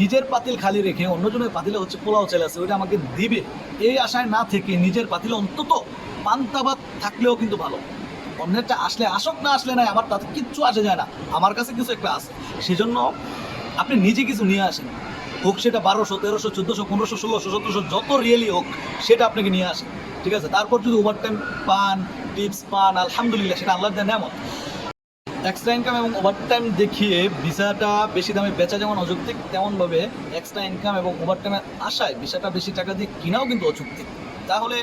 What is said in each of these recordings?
নিজের পাতিল খালি রেখে অন্যজনের পাতিলে হচ্ছে পোলাও চাল আছে ওইটা আমাকে দিবে। এই আশায় না থেকে নিজের পাতিলে অন্তত পান্তা ভাত থাকলেও কিন্তু ভালো। অন্যেরটা আসলে আসক, না আসলে নাই, আমার তাতে কিচ্ছু আসে যায় না। আমার কাছে কিছু একটা আছে। সেজন্য আপনি নিজে কিছু নিয়ে আসেন। হোক সেটা বারোশো, তেরোশো, চোদ্দোশো, পনেরোশো, ষোলোশো, সতেরোশো, যত রিয়েলি হোক, সেটা আপনাকে নিয়ে আসেন। ঠিক আছে? তারপর যদি ওভারটাইম পান টিপস পান, আলহামদুলিল্লাহ, সেটা আল্লাহ দেয় নেমত এক্সট্রা ইনকাম এবং ওভারটাইম দেখিয়ে ভিসাটা বেশি দামে বেচা যেমন অযৌক্তিক তেমনভাবে এক্সট্রা ইনকাম এবং ওভারটাইমের আশায় ভিসাটা বেশি টাকা দিয়ে কিনাও কিন্তু অযৌক্তিক। তাহলে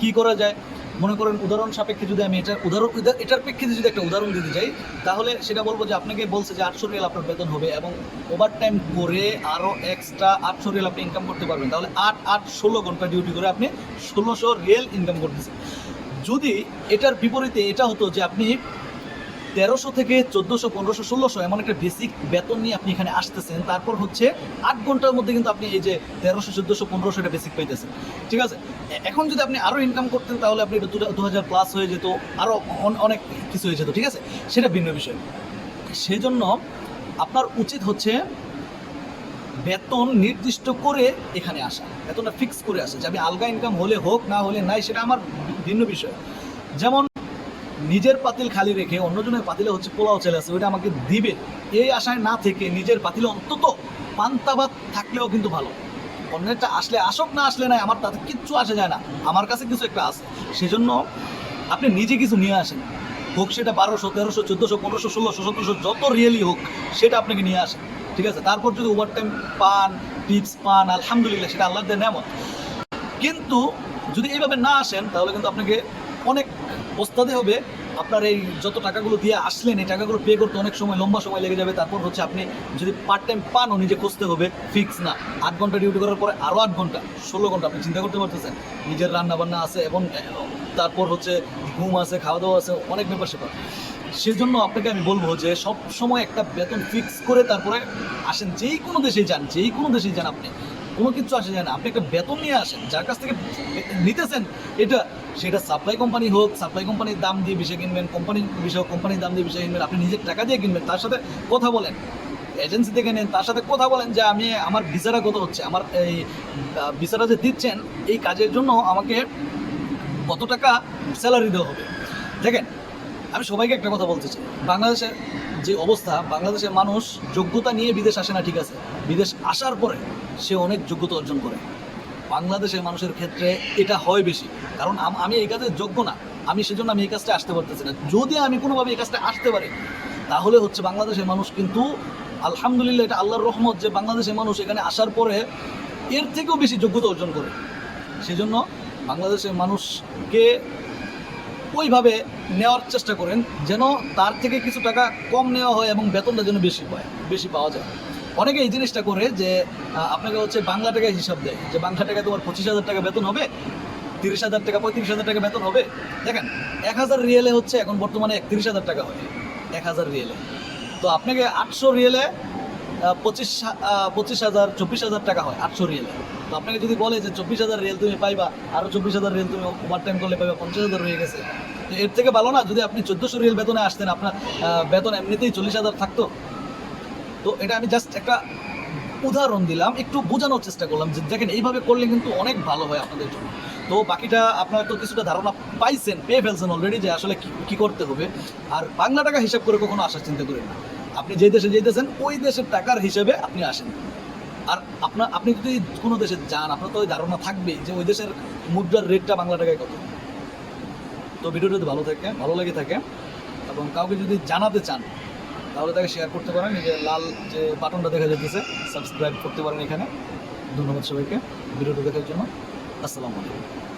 কি করা যায়? মনে করেন উদাহরণ সাপেক্ষে যদি আমি এটার উদাহরণ এটার প্রেক্ষিতে যদি একটা উদাহরণ দিতে চাই, তাহলে সেটা বলব যে আপনাকে বলছে যে আটশো রিয়াল আপনার বেতন হবে এবং ওভারটাইম করে আরও এক্সট্রা আটশো রিয়াল আপনি ইনকাম করতে পারবেন। তাহলে আট আট, ষোলো ঘণ্টা ডিউটি করে আপনি ষোলোশো রিয়েল ইনকাম করতেছেন। যদি এটার বিপরীতে এটা হতো যে আপনি তেরোশো থেকে চোদ্দোশো, পনেরোশো, ষোলোশো এমন একটা বেসিক বেতন নিয়ে আপনি এখানে আসতেছেন। তারপর হচ্ছে আট ঘণ্টার মধ্যে কিন্তু আপনি এই যে তেরোশো, চোদ্দোশো, পনেরোশো এটা বেসিক পাইতেছেন। ঠিক আছে? এখন যদি আপনি আরও ইনকাম করতেন, তাহলে আপনি দু হাজার প্লাস হয়ে যেত আরও অনেক কিছু হয়ে যেত, ঠিক আছে? সেটা ভিন্ন বিষয়। সেই জন্য আপনার উচিত হচ্ছে বেতন নির্দিষ্ট করে এখানে আসা, বেতনটা ফিক্স করে আসা, যে আমি আলগা ইনকাম হলে হোক, না হলে নাই, সেটা আমার ভিন্ন বিষয়। যেমন নিজের পাতিল খালি রেখে অন্যজনের পাতিলে হচ্ছে পোলাও চলে আছে ওইটা আমাকে দিবে। এই আশায় না থেকে নিজের পাতিলে অন্তত পান্তা ভাত থাকলেও কিন্তু ভালো। অন্যেরটা আসলে আসক না আসলে নাই, আমার তাতে কিচ্ছু আসে যায় না। আমার কাছে কিছু একটা আছে। সেজন্য আপনি নিজে কিছু নিয়ে আসেন। হোক সেটা বারোশো, তেরোশো, চোদ্দোশো, পনেরোশো, ষোলোশো, সতেরোশো, যত রিয়েলি হোক, সেটা আপনাকে নিয়ে আসেন। ঠিক আছে? তারপর যদি ওভারটাইম পান টিপস পান, আলহামদুলিল্লাহ, সেটা আল্লাহ দেয় নেমত কিন্তু যদি এইভাবে না আসেন, তাহলে কিন্তু আপনাকে অনেক পোস্তাতে হবে। আপনার এই যত টাকাগুলো দিয়ে আসলেন, এই টাকাগুলো পে করতে অনেক সময় লম্বা সময় লেগে যাবে। তারপর হচ্ছে আপনি যদি পার্ট টাইম পানও নিজে খুঁজতে হবে। ফিক্স না। আট ঘণ্টা ডিউটি করার পরে আরও আট ঘণ্টা, ষোলো ঘণ্টা আপনি চিন্তা করতে পারতেছেন। নিজের রান্না বান্না আছে এবং তারপর হচ্ছে ঘুম আছে খাওয়া দাওয়া আছে, অনেক ব্যাপার স্যাপার। সেজন্য আপনাকে আমি বলব যে, সব সময় একটা বেতন ফিক্স করে তারপরে আসেন। যেই কোনো দেশেই যান, যেই কোনো দেশেই যান আপনি, কোনো কিছু আসে যায় না। আপনি একটা বেতন নিয়ে আসেন। যার কাছ থেকে নিতেছেন, এটা সেটা সাপ্লাই কোম্পানি হোক সাপ্লাই কোম্পানির দাম দিয়ে বিষয় কিনবেন কোম্পানির বিষয় কোম্পানির দাম দিয়ে বিষয় কিনবেন, আপনি নিজের টাকা দিয়ে কিনবেন, তার সাথে কথা বলেন। এজেন্সি থেকে নেন, তার সাথে কথা বলেন যে আমি, আমার ভিসাটা কত হচ্ছে, আমার এই ভিসাটা যে দিচ্ছেন, এই কাজের জন্য আমাকে কত টাকা স্যালারি দেওয়া হবে। দেখেন, আমি সবাইকে একটা কথা বলতে চাই। বাংলাদেশের যে অবস্থা, বাংলাদেশের মানুষ যোগ্যতা নিয়ে বিদেশ আসে না, ঠিক আছে? বিদেশ আসার পরে সে অনেক যোগ্যতা অর্জন করে। বাংলাদেশের মানুষের ক্ষেত্রে এটা হয় বেশি। কারণ আম- এই কাজে যোগ্য না। আমি সেজন্য আমি এই কাজটা আসতে পারতেছি না। যদি আমি কোনোভাবে এই কাজটা আসতে পারি, তাহলে হচ্ছে বাংলাদেশের মানুষ কিন্তু আলহামদুলিল্লাহ এটা আল্লাহর রহমত যে বাংলাদেশের মানুষ এখানে আসার পরে এর থেকেও বেশি যোগ্যতা অর্জন করে। সেজন্য বাংলাদেশের মানুষকে ওইভাবে নেওয়ার চেষ্টা করেন যেন তার থেকে কিছু টাকা কম নেওয়া হয় এবং বেতনটা যেন বেশি পায়, বেশি পাওয়া যায়। অনেকে এই জিনিসটা করে যে আপনাকে হচ্ছে বাংলা টাকায় হিসাব দেয় যে, বাংলা টাকায় তোমার পঁচিশ হাজার টাকা বেতন হবে, তিরিশ হাজার টাকা, পঁয়ত্রিশ হাজার টাকা বেতন হবে। দেখেন, এক হাজার রিয়েলে হচ্ছে এখন বর্তমানে একত্রিশ হাজার টাকা হয়, এক হাজার রিয়েলে। তো আপনাকে আটশো রিয়েলে পঁচিশ পঁচিশ হাজার, চব্বিশ হাজার টাকা হয়, আটশো রিয়েলে। তো আপনাকে যদি বলে যে, চব্বিশ হাজার রিয়েল তুমি পাইবা আরও চব্বিশ হাজার রিয়েল তুমি ওভার টাইম করলে পাইবা, পঞ্চাশ হাজার হয়ে গেছে। তো এর থেকে ভালো না, যদি আপনি চোদ্দোশো রিয়েল বেতনে আসতেন, আপনার বেতন এমনিতেই চল্লিশ হাজার থাকতো। তো এটা আমি জাস্ট একটা উদাহরণ দিলাম, একটু বোঝানোর চেষ্টা করলাম যে দেখেন, এইভাবে করলে কিন্তু অনেক ভালো হয় আপনাদের জন্য। তো বাকিটা আপনারা তো কিছুটা ধারণা পাইছেন, পেয়ে ফেলছেন অলরেডি যে আসলে কি করতে হবে। আর বাংলা টাকা হিসাব করে কখনো আসার চিন্তা করেন না। আপনি যে দেশে যেতেছেন, ওই দেশের টাকার হিসেবে আপনি আসেন। আর আপনার আপনি যদি কোনো দেশে যান, আপনার তো ওই ধারণা থাকবে যে ওই দেশের মুদ্রার রেটটা বাংলা টাকায় কত। তো ভিডিওটা যদি ভালো থাকে, ভালো লেগে থাকে, এবং কাউকে যদি জানাতে চান তাহলে তাকে শেয়ার করতে পারেন। যে লাল যে বাটনটা দেখা যেতেছে সাবস্ক্রাইব করতে পারেন এখানে। ধন্যবাদ সবাইকে। ভিডিওটা দেখার জন্য। আসসালামু আলাইকুম।